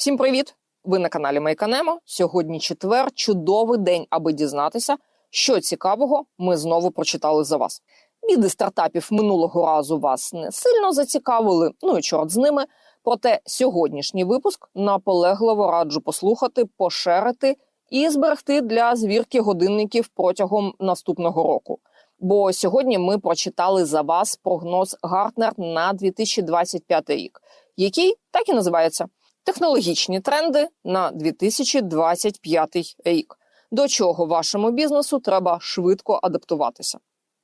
Всім привіт! Ви на каналі Майканемо. Сьогодні четвер. Чудовий день, аби дізнатися, що цікавого ми знову прочитали за вас. Біди стартапів минулого разу вас не сильно зацікавили. Ну і чорт з ними. Проте сьогоднішній випуск наполегливо раджу послухати, пошерити і зберегти для звірки годинників протягом наступного року. Бо сьогодні ми прочитали за вас прогноз Гартнер на 2025 рік, який так і називається технологічні тренди на 2025 рік. До чого вашому бізнесу треба швидко адаптуватися.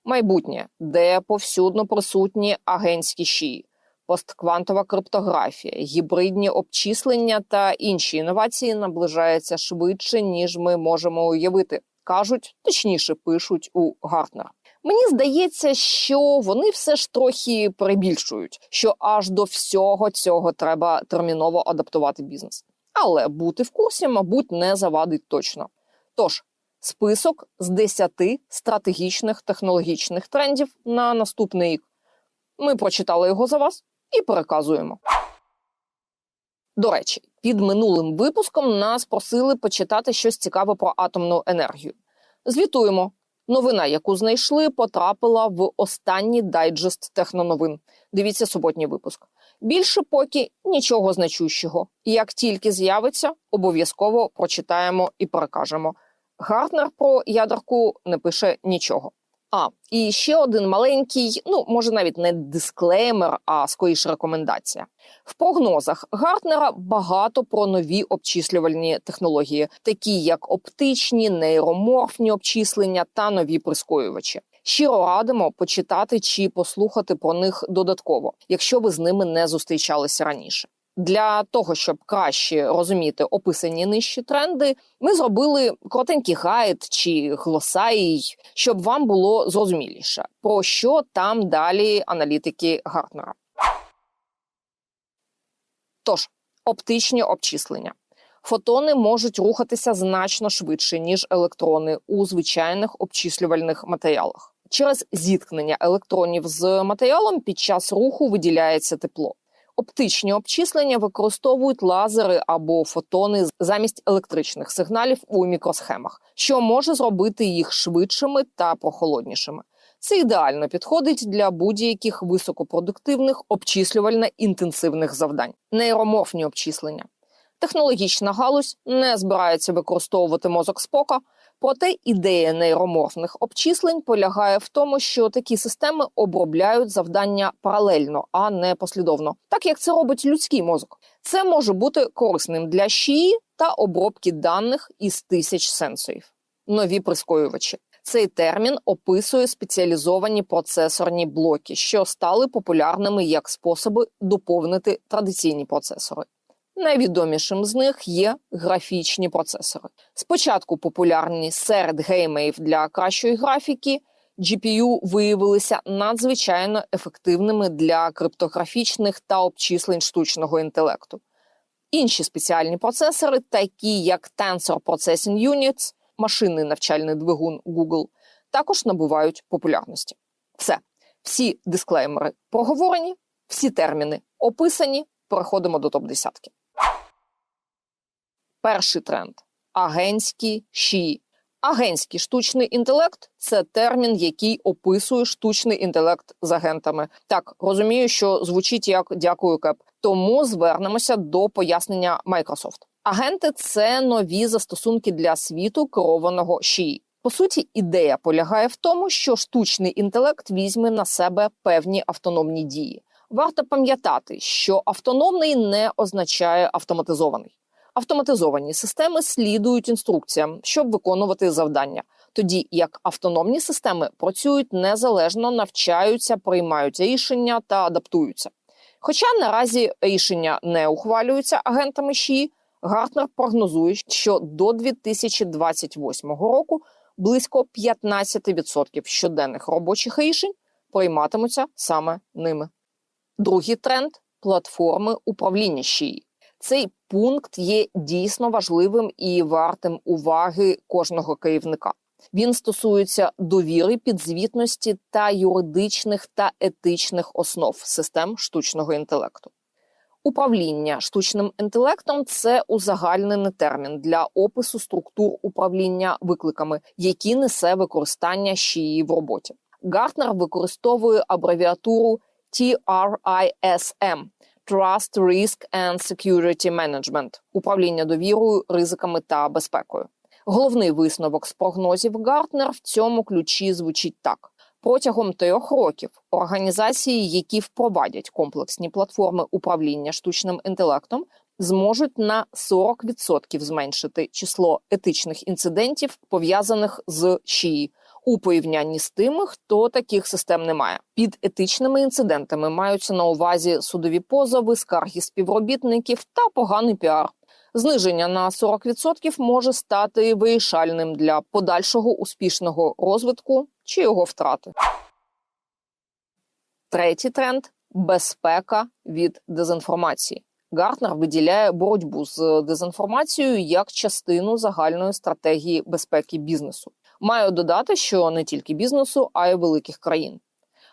Майбутнє, де повсюдно присутні агентські шиї, постквантова криптографія, гібридні обчислення та інші інновації наближаються швидше, ніж ми можемо уявити. кажуть, точніше пишуть у Гартнер. Мені здається, що вони все ж трохи перебільшують, що аж до всього цього треба терміново адаптувати бізнес. Але бути в курсі, мабуть, не завадить точно. Тож, список з 10 стратегічних технологічних трендів на наступний рік. Ми прочитали його за вас і переказуємо. До речі, під минулим випуском нас просили почитати щось цікаве про атомну енергію. Звітуємо. Новина, яку знайшли, потрапила в останній дайджест техноновин. Дивіться суботній випуск. Більше поки нічого значущого. Як тільки з'явиться, обов'язково прочитаємо і перекажемо. Гартнер про ядерку не пише нічого. А і ще один маленький, ну може навіть не дисклеймер, а скоріше рекомендація. В прогнозах Гартнера багато про нові обчислювальні технології, такі як оптичні, нейроморфні обчислення та нові прискорювачі. Щиро радимо почитати чи послухати про них додатково, якщо ви з ними не зустрічалися раніше. Для того щоб краще розуміти описані нижчі тренди, ми зробили коротенький гайд чи глосарій, щоб вам було зрозуміліше, про що там далі аналітики Гартнера. Тож, оптичні обчислення. Фотони можуть рухатися значно швидше, ніж електрони у звичайних обчислювальних матеріалах. Через зіткнення електронів з матеріалом під час руху виділяється тепло. Оптичні обчислення використовують лазери або фотони замість електричних сигналів у мікросхемах, що може зробити їх швидшими та прохолоднішими. Це ідеально підходить для будь-яких високопродуктивних обчислювально інтенсивних завдань. Нейроморфні обчислення. Технологічна галузь не збирається використовувати мозок спока, проте ідея нейроморфних обчислень полягає в тому, що такі системи обробляють завдання паралельно, а не послідовно, так як це робить людський мозок. Це може бути корисним для шиї та обробки даних із тисяч сенсорів. Нові прискорювачі. Цей термін описує спеціалізовані процесорні блоки, що стали популярними як способи доповнити традиційні процесори. Найвідомішим з них є графічні процесори. Спочатку популярні серед геймерів для кращої графіки. GPU виявилися надзвичайно ефективними для криптографічних та обчислень штучного інтелекту. Інші спеціальні процесори, такі як Tensor Processing Units, машинний навчальний двигун Google, також набувають популярності. Все, всі дисклеймери проговорені, всі терміни описані. Переходимо до топ десятки. Перший тренд агентські шиї. Агентський штучний інтелект це термін, який описує штучний інтелект з агентами. Так розумію, що звучить як дякую, кеп. Тому звернемося до пояснення Microsoft. Агенти це нові застосунки для світу керованого шиї. По суті, ідея полягає в тому, що штучний інтелект візьме на себе певні автономні дії. Варто пам'ятати, що автономний не означає автоматизований. Автоматизовані системи слідують інструкціям, щоб виконувати завдання, тоді як автономні системи працюють незалежно, навчаються, приймають рішення та адаптуються. Хоча наразі рішення не ухвалюються агентами ШІ, Гартнер прогнозує, що до 2028 року близько 15% щоденних робочих рішень прийматимуться саме ними. Другий тренд платформи управління ШІ. Цей пункт є дійсно важливим і вартим уваги кожного керівника. Він стосується довіри, підзвітності та юридичних та етичних основ систем штучного інтелекту. Управління штучним інтелектом це узагальнений термін для опису структур управління викликами, які несе використання ЩІ в роботі. Гартнер використовує абревіатуру TRISM – Trust, Risk and Security Management – управління довірою, ризиками та безпекою. Головний висновок з прогнозів Гартнер в цьому ключі звучить так: протягом трьох років організації, які впровадять комплексні платформи управління штучним інтелектом, зможуть на 40% зменшити число етичних інцидентів, пов'язаних з ШІІ, у порівнянні з тими, хто таких систем не має. Під етичними інцидентами маються на увазі судові позови, скарги співробітників та поганий піар. Зниження на 40% може стати вирішальним для подальшого успішного розвитку чи його втрати. Третій тренд безпека від дезінформації. Гартнер виділяє боротьбу з дезінформацією як частину загальної стратегії безпеки бізнесу. Маю додати, що не тільки бізнесу, а й великих країн.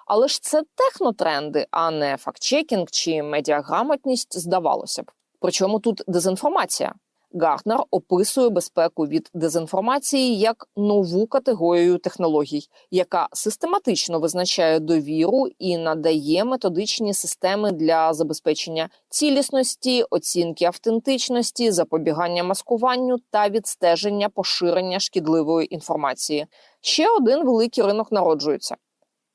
Але ж це технотренди, а не фактчекінг чи медіаграмотність, здавалося б. Причому тут дезінформація? Гартнер описує безпеку від дезінформації як нову категорію технологій, яка систематично визначає довіру і надає методичні системи для забезпечення цілісності, оцінки автентичності, запобігання маскуванню та відстеження поширення шкідливої інформації. Ще один великий ринок народжується.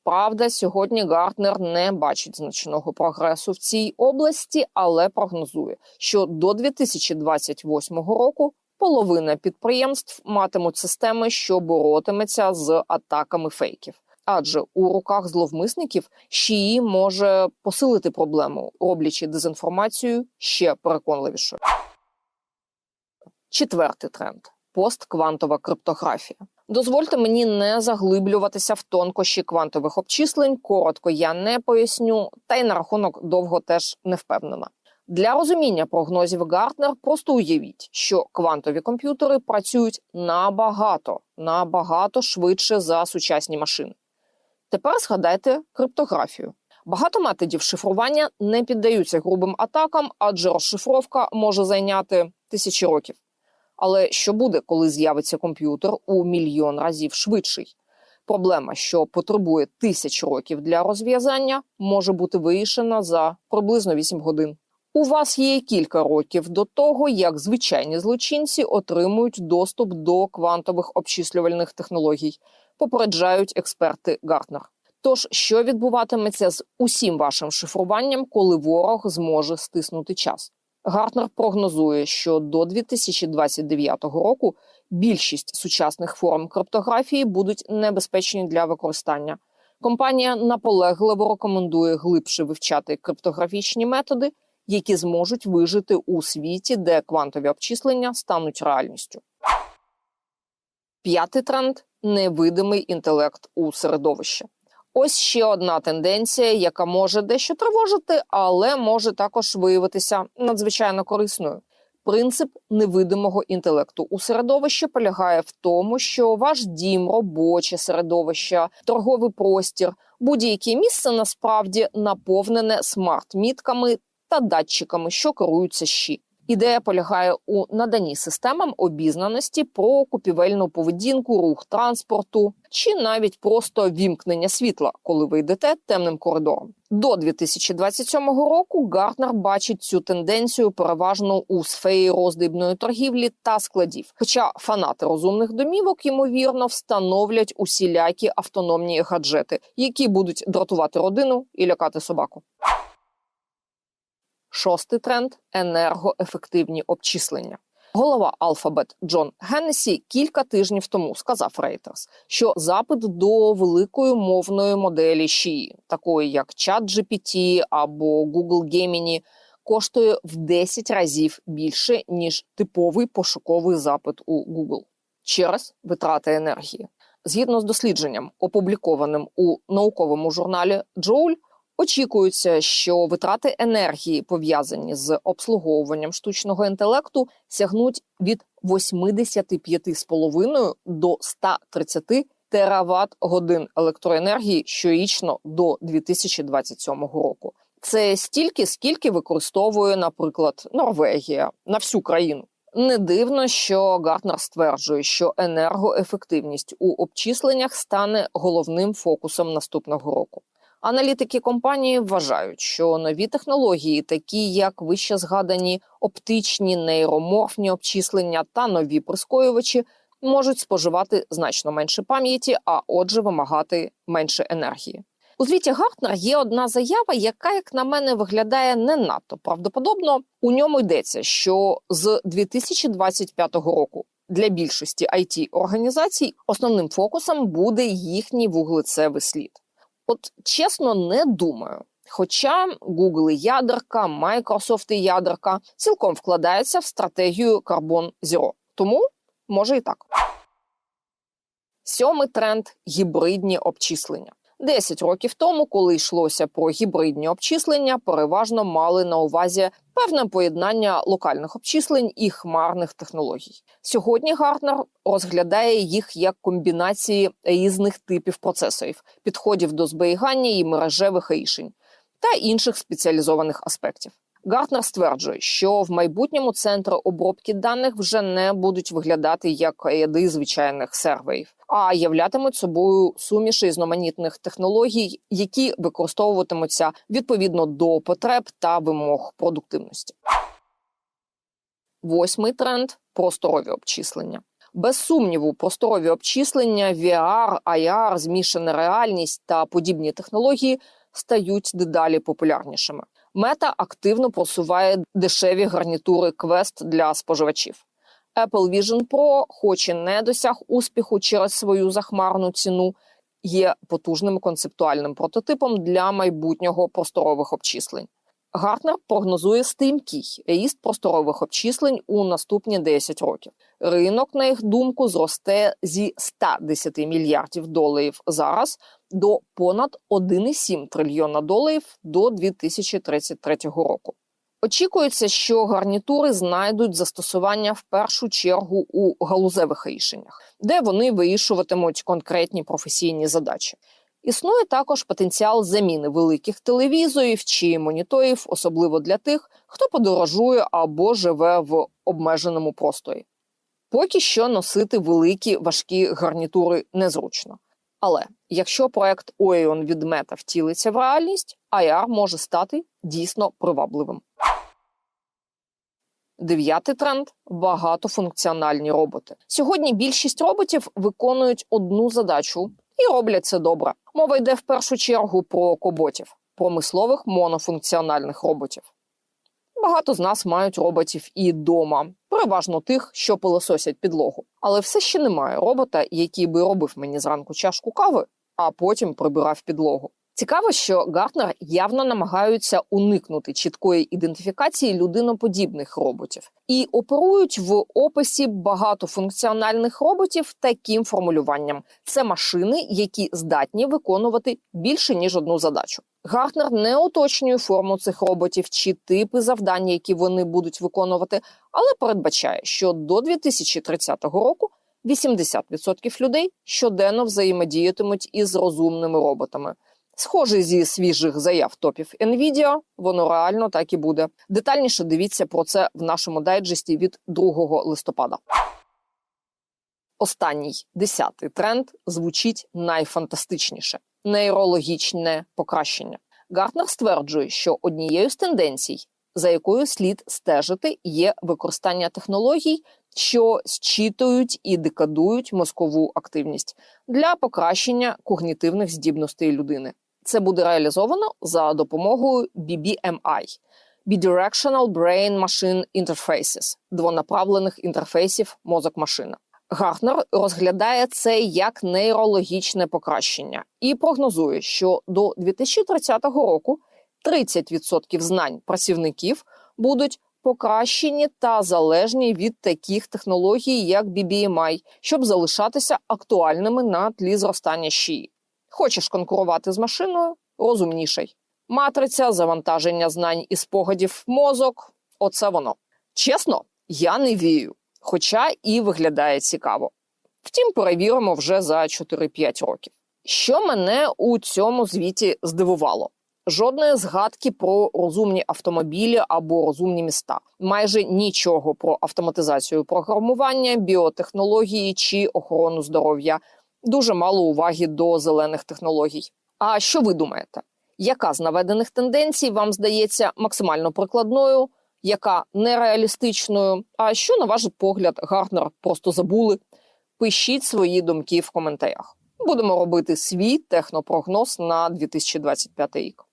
Правда, сьогодні Гартнер не бачить значного прогресу в цій області, але прогнозує, що до 2028 року половина підприємств матимуть системи, що боротиметься з атаками фейків. Адже у руках зловмисників ШІІ може посилити проблему, роблячи дезінформацію ще переконливішою. Четвертий тренд постквантова криптографія. Дозвольте мені не заглиблюватися в тонкощі квантових обчислень. Коротко я не поясню, та й на рахунок довго теж не впевнена. Для розуміння прогнозів Гартнер просто уявіть, що квантові комп'ютери працюють набагато набагато швидше за сучасні машини. Тепер згадайте криптографію. Багато методів шифрування не піддаються грубим атакам, адже розшифровка може зайняти тисячі років. Але що буде, коли з'явиться комп'ютер у мільйон разів швидший? Проблема, що потребує тисяч років для розв'язання, може бути вирішена за приблизно 8 годин. У вас є кілька років до того, як звичайні злочинці отримують доступ до квантових обчислювальних технологій, попереджають експерти Гартнер. Тож, що відбуватиметься з усім вашим шифруванням, коли ворог зможе стиснути час? Гартнер прогнозує, що до 2029 року більшість сучасних форм криптографії будуть небезпечні для використання. Компанія наполегливо рекомендує глибше вивчати криптографічні методи, які зможуть вижити у світі, де квантові обчислення стануть реальністю. П'ятий тренд невидимий інтелект у середовищі. Ось ще одна тенденція, яка може дещо тривожити, але може також виявитися надзвичайно корисною. Принцип невидимого інтелекту у середовищі полягає в тому, що ваш дім, робоче середовище, торговий простір, будь-яке місце насправді наповнене смарт-мітками та датчиками, що керуються щі. Ідея полягає у наданні системам обізнаності про купівельну поведінку, рух транспорту чи навіть просто вімкнення світла, коли ви йдете темним коридором. До 2027 року Гартнер бачить цю тенденцію переважно у сфері роздибної торгівлі та складів. Хоча фанати розумних домівок ймовірно встановлять усілякі автономні гаджети, які будуть дратувати родину і лякати собаку. Шостий тренд енергоефективні обчислення. Голова Alphabet Джон Геннесі кілька тижнів тому сказав Reuters, що запит до великої мовної моделі ШІ, такої як ChatGPT або Google Gemini, коштує в 10 разів більше ніж типовий пошуковий запит у Google через витрати енергії. Згідно з дослідженням, опублікованим у науковому журналі Joule, Очікується, що витрати енергії, пов'язані з обслуговуванням штучного інтелекту, сягнуть від 85,5 до 130 тераватт годин електроенергії щорічно до 2027 року. Це стільки, скільки використовує, наприклад, Норвегія на всю країну. Не дивно, що Гартнер стверджує, що енергоефективність у обчисленнях стане головним фокусом наступного року. Аналітики компанії вважають, що нові технології, такі як вище згадані оптичні нейроморфні обчислення та нові прискоювачі, можуть споживати значно менше пам'яті, а отже, вимагати менше енергії. У звіті Гартнер є одна заява, яка, як на мене, виглядає не надто правдоподобно. У ньому йдеться, що з 2025 року для більшості it організацій основним фокусом буде їхній вуглецевий слід. От чесно, не думаю. Хоча Google ядерка, Microsoft ядерка цілком вкладаються в стратегію Carbon Zero. Тому може і так. Сьомий тренд гібридні обчислення. 10 років тому, коли йшлося про гібридні обчислення, переважно мали на увазі певне поєднання локальних обчислень і хмарних технологій. Сьогодні Гартнер розглядає їх як комбінації різних типів процесорів, підходів до зберігання і мережевих рішень та інших спеціалізованих аспектів. Гартнер стверджує, що в майбутньому центри обробки даних вже не будуть виглядати як ряди звичайних серверів, а являтимуть собою суміші різноманітних технологій, які використовуватимуться відповідно до потреб та вимог продуктивності. Восьмий тренд просторові обчислення. Без сумніву, просторові обчислення, VR, IR, змішана реальність та подібні технології стають дедалі популярнішими. Мета активно просуває дешеві гарнітури Quest для споживачів. Apple Vision Pro, хоч і не досяг успіху через свою захмарну ціну, є потужним концептуальним прототипом для майбутнього просторових обчислень. Гартнер прогнозує стрімкий ріст просторових обчислень у наступні 10 років. Ринок, на їх думку, зросте зі 110 мільярдів доларів зараз до понад 1,7 трильйона доларів до 2033 року. Очікується, що гарнітури знайдуть застосування в першу чергу у галузевих рішеннях, де вони вирішуватимуть конкретні професійні задачі. Існує також потенціал заміни великих телевізорів чи моніторів, особливо для тих, хто подорожує або живе в обмеженому просторі. Поки що носити великі важкі гарнітури незручно. Але якщо проект Orion від Meta втілиться в реальність, IR може стати дійсно привабливим. Дев'ятий тренд багатофункціональні роботи. Сьогодні більшість роботів виконують одну задачу і роблять це добре. Мова йде в першу чергу про коботів, промислових монофункціональних роботів. Багато з нас мають роботів і дома, переважно тих, що пилососять підлогу. Але все ще немає робота, який би робив мені зранку чашку кави, а потім прибирав підлогу. Цікаво, що Гартнер явно намагаються уникнути чіткої ідентифікації людиноподібних роботів і оперують в описі багатофункціональних роботів таким формулюванням: це машини, які здатні виконувати більше ніж одну задачу. Гартнер не уточнює форму цих роботів чи типи завдань, які вони будуть виконувати, але передбачає, що до 2030 року 80% людей щоденно взаємодіятимуть із розумними роботами. Схоже зі свіжих заяв топів Nvidia, воно реально так і буде. Детальніше дивіться про це в нашому дайджесті від 2 листопада. Останній десятий тренд звучить найфантастичніше нейрологічне покращення. Гартнер стверджує, що однією з тенденцій, за якою слід стежити, є використання технологій, що зчитують і декадують мозкову активність для покращення когнітивних здібностей людини. Це буде реалізовано за допомогою BBMI – Bidirectional Brain Machine Interfaces – двонаправлених інтерфейсів мозок-машина. Гартнер розглядає це як нейрологічне покращення і прогнозує, що до 2030 року 30% знань працівників будуть покращені та залежні від таких технологій, як BBMI, щоб залишатися актуальними на тлі зростання шиї. Хочеш конкурувати з машиною розумніший. Матриця, завантаження знань і спогадів мозок оце воно. Чесно, я не вію, хоча і виглядає цікаво. Втім, перевіримо вже за 4-5 років. Що мене у цьому звіті здивувало? Жодної згадки про розумні автомобілі або розумні міста. Майже нічого про автоматизацію програмування, біотехнології чи охорону здоров'я. Дуже мало уваги до зелених технологій. А що ви думаєте? Яка з наведених тенденцій вам здається максимально прикладною, яка нереалістичною? А що, на ваш погляд, Гартнер просто забули? Пишіть свої думки в коментарях. Будемо робити свій технопрогноз на 2025 рік.